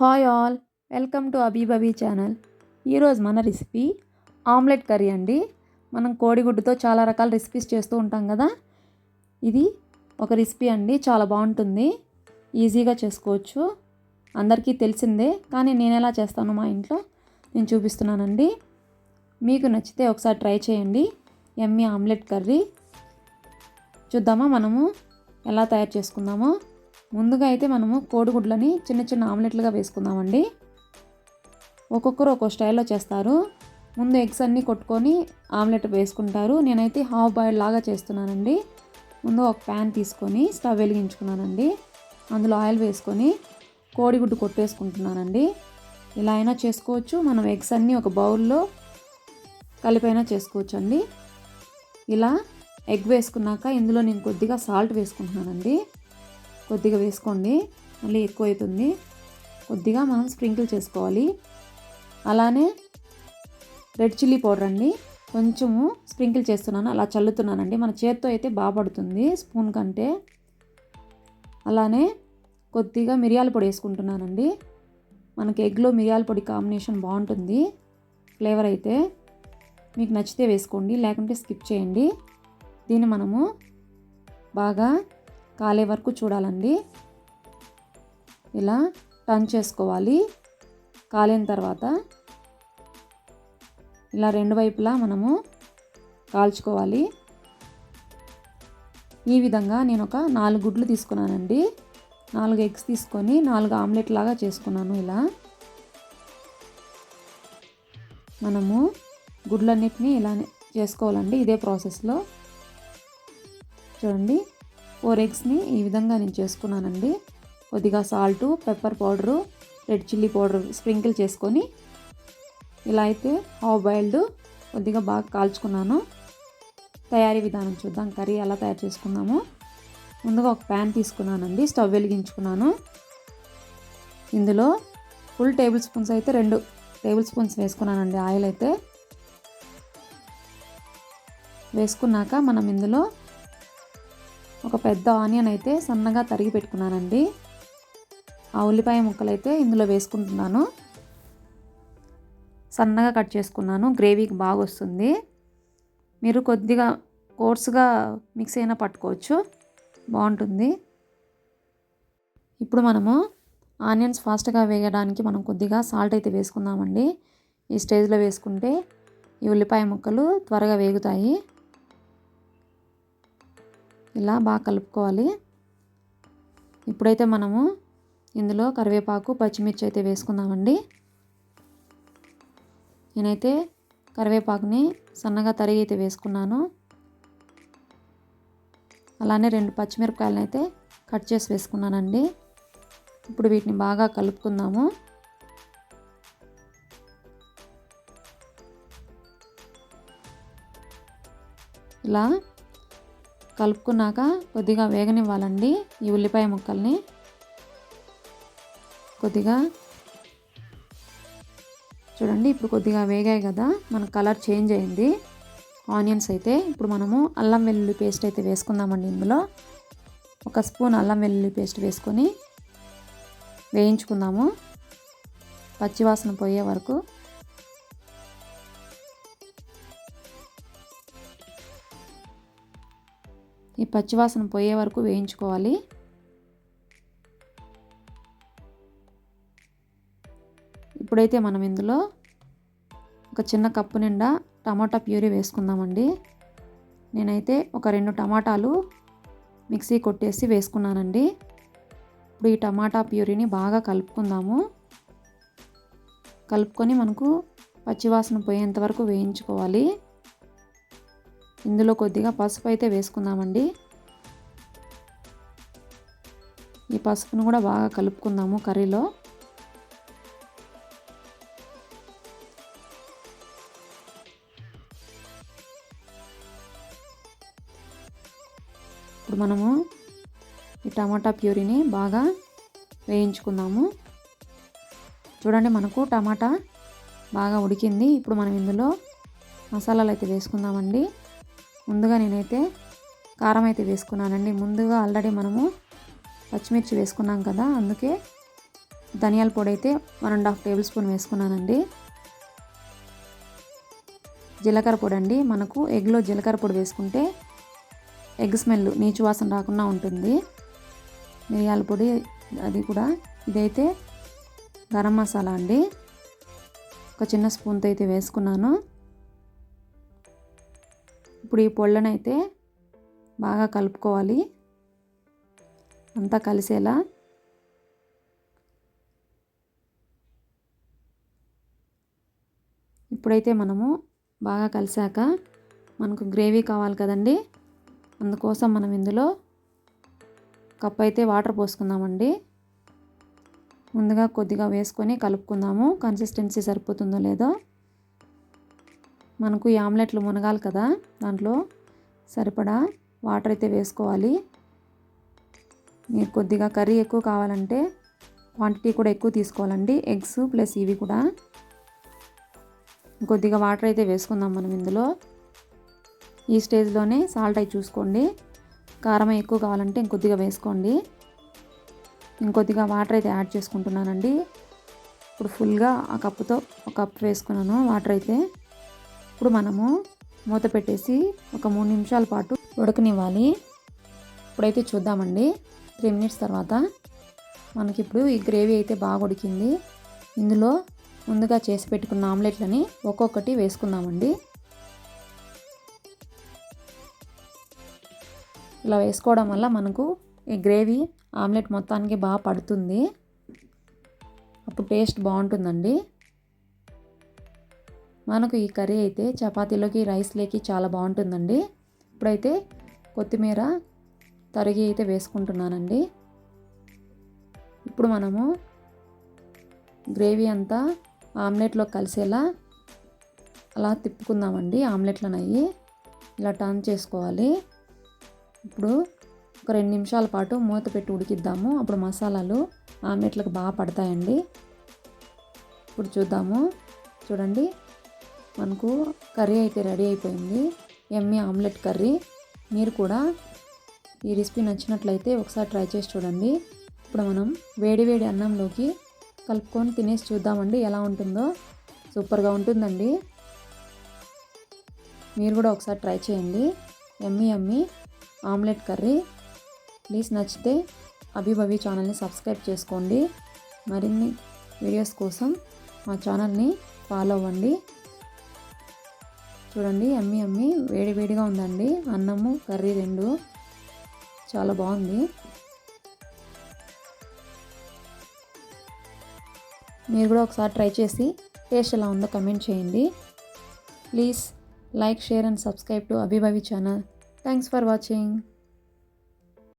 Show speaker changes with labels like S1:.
S1: Hi all welcome to అబీబబీ channel. ఈరోజు మన రెసిపీ ఆమ్లెట్ కర్రీ అండి. మనం కోడిగుడ్డుతో చాలా రకాల రెసిపీస్ చేస్తూ ఉంటాం కదా. ఇది ఒక రెసిపీ అండి చాలా బాగుంటుంది. ఈజీగా చేసుకోవచ్చు. అందరికీ తెలిసిందే కానీ నేను ఎలా చేస్తాను మా ఇంట్లో నేను చూపిస్తున్నానండి. మీకు నచ్చితే ఒకసారి ట్రై చేయండి. ఎమ్మి ఆమ్లెట్ కర్రీ. చూద్దామా మనము ఎలా తయారు చేసుకుందామో. ముందుగా అయితే మనము కోడిగుడ్లని చిన్న చిన్న ఆమ్లెట్లుగా వేసుకుందామండి. ఒక్కొక్కరు ఒక్కో స్టైల్లో చేస్తారు. ముందు ఎగ్స్ అన్నీ కొట్టుకొని ఆమ్లెట్ వేసుకుంటారు. నేనైతే హాఫ్ బాయిల్ లాగా చేస్తున్నానండి. ముందు ఒక ప్యాన్ తీసుకొని స్టవ్ వెలిగించుకున్నానండి. అందులో ఆయిల్ వేసుకొని కోడిగుడ్డు కొట్టేసుకుంటున్నానండి. ఇలా అయినా చేసుకోవచ్చు. మనం ఎగ్స్ అన్నీ ఒక బౌల్లో కలిపైనా చేసుకోవచ్చు అండి ఇలా ఎగ్ వేసుకున్నాక ఇందులో నేను కొద్దిగా సాల్ట్ వేసుకుంటున్నానండి. కొద్దిగా వేసుకోండి. మళ్ళీ ఎక్కువ అవుతుంది కొద్దిగా మనం స్ప్రింకిల్ చేసుకోవాలి. అలానే రెడ్ చిల్లీ పౌడర్ అండి. కొంచెము స్ప్రింకిల్ చేస్తున్నాను. అలా చల్లుతున్నానండి. మన చేత్తో అయితే బాగా పడుతుంది స్పూన్ కంటే. అలానే కొద్దిగా మిరియాల పొడి వేసుకుంటున్నానండి. మనకి ఎగ్లో మిరియాల పొడి కాంబినేషన్ బాగుంటుంది. ఫ్లేవర్ అయితే మీకు నచ్చితే వేసుకోండి. లేకుంటే స్కిప్ చేయండి. దీన్ని మనము బాగా కాలే వరకు చూడాలండి. ఇలా టర్న్ చేసుకోవాలి. కాలిన తర్వాత ఇలా రెండు వైపులా మనము కాల్చుకోవాలి. ఈ విధంగా నేను ఒక నాలుగు గుడ్లు తీసుకున్నానండి. నాలుగు ఎగ్స్ తీసుకొని నాలుగు ఆమ్లెట్ లాగా చేసుకున్నాను ఇలా. మనము గుడ్లన్నిటిని ఇలానే చేసుకోవాలండి ఇదే ప్రాసెస్లో. చూడండి. ఫోర్ ఎగ్స్ని ఈ విధంగా నేను చేసుకున్నానండి. కొద్దిగా salt pepper powder red chilli powder sprinkle చేసుకొని ఇలా అయితే హాఫ్ బాయిల్డ్ కొద్దిగా బాగా కాల్చుకున్నాను. తయారీ విధానం చూద్దాం కర్రీ ఎలా తయారు చేసుకుందాము ముందుగా ఒక ప్యాన్ తీసుకున్నానండి స్టవ్ వెలిగించుకున్నాను. ఇందులో ఫుల్ టేబుల్ స్పూన్స్ అయితే రెండు టేబుల్ స్పూన్స్ వేసుకున్నానండి ఆయిల్ అయితే. వేసుకున్నాక మనం ఇందులో ఒక పెద్ద ఆనియన్ అయితే సన్నగా తరిగి పెట్టుకున్నానండి. ఆ ఉల్లిపాయ ముక్కలు అయితే ఇందులో వేసుకుంటున్నాను. సన్నగా కట్ చేసుకున్నాను. గ్రేవీకి బాగా వస్తుంది. మీరు కొద్దిగా కోర్సుగా మిక్స్ అయినా పట్టుకోవచ్చు. బాగుంటుంది. ఇప్పుడు మనము ఆనియన్స్ ఫాస్ట్గా వేయడానికి మనం కొద్దిగా సాల్ట్ అయితే వేసుకుందామండి. ఈ స్టేజ్లో వేసుకుంటే ఈ ఉల్లిపాయ ముక్కలు త్వరగా వేగుతాయి. ఇలా బాగా కలుపుకోవాలి. ఇప్పుడైతే మనము ఇందులో కరివేపాకు పచ్చిమిర్చి అయితే వేసుకుందామండి. నేనైతే కరివేపాకుని సన్నగా తరిగి అయితే వేసుకున్నాను. అలానే రెండు పచ్చిమిరపకాయలను అయితే కట్ చేసి వేసుకున్నానండి. ఇప్పుడు వీటిని బాగా కలుపుకుందాము. ఇలా కలుపుకున్నాక కొద్దిగా వేగనివ్వాలండి ఈ ఉల్లిపాయ ముక్కల్ని. కొద్దిగా చూడండి ఇప్పుడు కొద్దిగా వేగాయి కదా మన కలర్ చేంజ్ అయింది. ఆనియన్స్ అయితే ఇప్పుడు మనము అల్లం వెల్లుల్లి పేస్ట్ అయితే వేసుకుందామండి ఇందులో. ఒక స్పూన్ అల్లం వెల్లుల్లి పేస్ట్ వేసుకొని వేయించుకుందాము. పచ్చివాసన పోయే వరకు ఈ పచ్చివాసన పోయే వరకు వేయించుకోవాలి. ఇప్పుడైతే మనం ఇందులో ఒక చిన్న కప్పు నిండా టమాటా ప్యూరీ వేసుకుందామండి. నేనైతే ఒక రెండు టమాటాలు మిక్సీ కొట్టేసి వేసుకున్నానండి. ఇప్పుడు ఈ టమాటా ప్యూరీని బాగా కలుపుకుందాము. కలుపుకొని మనకు పచ్చివాసన పోయేంత వరకు వేయించుకోవాలి. ఇందులో కొద్దిగా పసుపు అయితే వేసుకుందామండి. ఈ పసుపును కూడా బాగా కలుపుకుందాము కర్రీలో. ఇప్పుడు మనము ఈ టమాటా ప్యూరీని బాగా వేయించుకుందాము. చూడండి మనకు టమాటా బాగా ఉడికింది. ఇప్పుడు మనం ఇందులో మసాలాలు అయితే వేసుకుందామండి. ముందుగా నేనైతే కారం అయితే వేసుకున్నానండి. ముందుగా ఆల్రెడీ మనము పచ్చిమిర్చి వేసుకున్నాం కదా అందుకే ధనియాల పొడి అయితే one and half tablespoon వేసుకున్నానండి. జీలకర్ర పొడి అండి మనకు ఎగ్లో జీలకర్ర పొడి వేసుకుంటే ఎగ్ స్మెల్ నీచు వాసన రాకుండా ఉంటుంది. మిరియాల పొడి అది కూడా ఇదైతే గరం మసాలా అండి. ఒక చిన్న స్పూన్తో అయితే వేసుకున్నాను. ఇప్పుడు ఈ పొళ్ళను అయితే బాగా కలుపుకోవాలి. అంతా కలిసేలా. ఇప్పుడైతే మనము బాగా కలిసాక మనకు గ్రేవీ కావాలి కదండి. అందుకోసం మనం ఇందులో కప్ అయితే వాటర్ పోసుకుందామండి. ముందుగా కొద్దిగా వేసుకొని కలుపుకుందాము. కన్సిస్టెన్సీ సరిపోతుందో లేదో. మనకు ఈ ఆమ్లెట్లు మునగాలి కదా దాంట్లో సరిపడా వాటర్ అయితే వేసుకోవాలి. మీరు కొద్దిగా కర్రీ ఎక్కువ కావాలంటే క్వాంటిటీ కూడా ఎక్కువ తీసుకోవాలండి. ఎగ్స్ ప్లస్ ఇవి కూడా. కొద్దిగా వాటర్ అయితే వేసుకుందాం మనం ఇందులో. ఈ స్టేజ్లోనే సాల్ట్ అయి చూసుకోండి. కారం ఎక్కువ కావాలంటే ఇంకొద్దిగా వేసుకోండి. ఇంకొద్దిగా వాటర్ అయితే యాడ్ చేసుకుంటున్నానండి. ఇప్పుడు ఫుల్గా ఆ కప్పుతో ఒక కప్ వేసుకున్నాను వాటర్ అయితే. ఇప్పుడు మనము మూత పెట్టేసి ఒక మూడు నిమిషాల పాటు ఉడకనివ్వాలి. ఇప్పుడైతే చూద్దామండి. త్రీ మినిట్స్ తర్వాత మనకి ఇప్పుడు ఈ గ్రేవీ అయితే బాగా ఉడికింది. ఇందులో ముందుగా చేసి పెట్టుకున్న ఆమ్లెట్లని ఒక్కొక్కటి వేసుకుందామండి. ఇలా వేసుకోవడం వల్ల మనకు ఈ గ్రేవీ ఆమ్లెట్ మొత్తానికి బాగా పడుతుంది. అప్పుడు టేస్ట్ బాగుంటుందండి. మనకు ఈ కర్రీ అయితే చపాతీలోకి రైస్లోకి చాలా బాగుంటుందండి. ఇప్పుడైతే కొత్తిమీర తరిగి అయితే వేసుకుంటున్నానండి. ఇప్పుడు మనము గ్రేవీ అంతా ఆమ్లెట్లో కలిసేలా అలా తిప్పుకుందామండి. ఆమ్లెట్లను అయ్యి ఇలా టర్న్ చేసుకోవాలి. ఇప్పుడు ఒక రెండు నిమిషాల పాటు మూత పెట్టి ఉడికిద్దాము. అప్పుడు మసాలాలు ఆమ్లెట్లకు బాగా పడతాయండి. ఇప్పుడు చూద్దాము. చూడండి. మనకు కర్రీ అయితే రెడీ అయిపోయింది. ఎమ్మి ఆమ్లెట్ కర్రీ. మీరు కూడా ఈ రెసిపీ నచ్చినట్లయితే ఒకసారి ట్రై చేసి చూడండి. ఇప్పుడు మనం వేడి వేడి అన్నంలోకి కలుపుకొని తినేసి చూద్దామండి ఎలా ఉంటుందో. సూపర్గా ఉంటుందండి. మీరు కూడా ఒకసారి ట్రై చేయండి. ఎమ్మి ఎమ్మి ఆమ్లెట్ కర్రీ. ప్లీజ్ నచ్చితే అభిభవి ఛానల్ని సబ్స్క్రైబ్ చేసుకోండి. మరిన్ని వీడియోస్ కోసం మా ఛానల్ని ఫాలో అవ్వండి. చూడండి అమ్మి అమ్మి వేడి వేడిగా ఉందండి. అన్నము కర్రీ రెండు. చాలా బాగుంది. మీరు కూడా ఒకసారి ట్రై చేసి టేస్ట్ ఎలా ఉందో కమెంట్ చేయండి. Please like share and subscribe to అభిభవి channel. Thanks for watching.